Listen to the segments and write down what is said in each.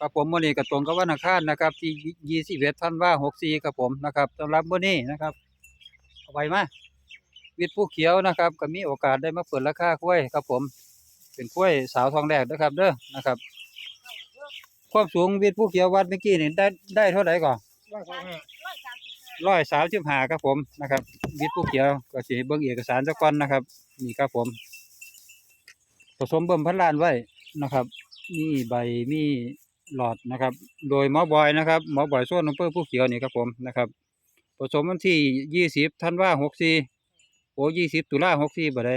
ครับผมมื้อนี้ก็ตรงกับวันอังคารนะครับ ที่21ธันว่าคม64ครับผมนะครับสำหรับมื้อนี้นะครับเอาไว้มาวิทย์ผู้เขียวนะครับ ก็มีโอกาสได้มาเปิดราคากล้วยครับผม เป็นกล้วยสาวทองแรกนะครับ เด้อนะครับ ความสูงวิทย์ผู้เขียววัดเมื่อกี้นี่ได้ได้เท่าไหร่ก่อนร้อยสามสิบห้าครับผมนะครับ วิทย์ผู้เขียวก็สิให้เบิ่งเอกสารสักก่อนนะครับ นี่ครับผมผสมเบิ่มพันลานไว้นะครับ มีใบมี หลอดนะครับ โดยหมอบอยนะครับหมอบอยโซนอำเภอผู้เขียวนี่ครับผมนะครับผสมวันที่ยี่สิบธันวาหกสี่โอ้ยี่สิบตุลาหกสี่บ่ได้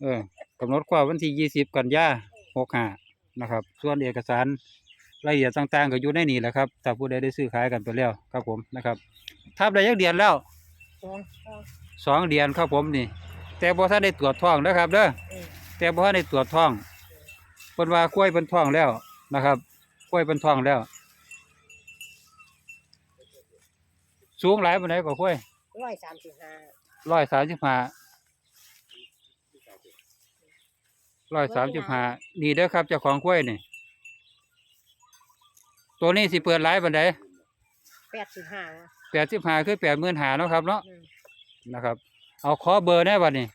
เออกำหนดความวันที่ยี่สิบกันยาหกห้านะครับ ส่วนเอกสารรายละเอียดต่างๆก็อยู่ในนี้แหละครับถ้าผู้ใดได้ซื้อขายกันไปแล้วครับผมนะครับทับได้ยักเดือนแล้วสองสองเดือนครับผมนี่ แต่บ่ทันได้ตรวจท้องนะครับเด้อเออแต่บ่ทันได้ตรวจท้องเพิ่นว่ากล้วยเพิ่นท้องแล้ว นะครับกล้วยเพิ่นท้องแล้ว สูงหลายปานใดก็กล้วยร้อยสามสิบห้าร้อยสามสิบห้าร้อยสามสิบห้านี่เด้อครับเจ้าของกล้วยนี่ ตัวนี้สิเปิดหลายปานใดแปดสิบห้าแปดสิบห้าคือแปดหมื่นหาเนาะครับเนาะอืมนะครับ เอาขอเบอร์แน่บัดนี้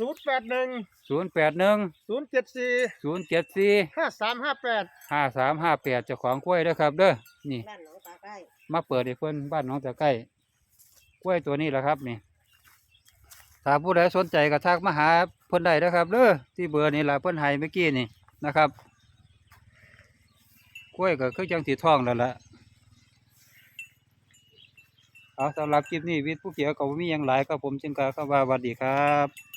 ศูนย์แปดหนึ่งศูนย์แปดหนึ่งศูนย์เจ็ดสี่ศูนย์เจ็ดสี่ห้าสามห้าแปดห้าสามห้าแปดเจ้าของกล้วยเด้อครับ เด้อนี่ บ้านหนองตาใกล้มาเปิดให้เพิ่นบ้านน้องตะใกล้กล้วยตัวนี้แหละครับนี่ถ้าผู้ใดสนใจก็ทักมาหาเพิ่นได้นะครับเด้อที่เบอร์นี่แหละเพิ่นให้เมื่อกี้นี่นะครับกล้วยก็คือจังสีทองแล้วล่ะเอาสำหรับคลิปนี้วิทย์ผู้เขียวก็บ่มีหยังหลายครับผมจึงกล่าวคำว่าสวัสดีครับ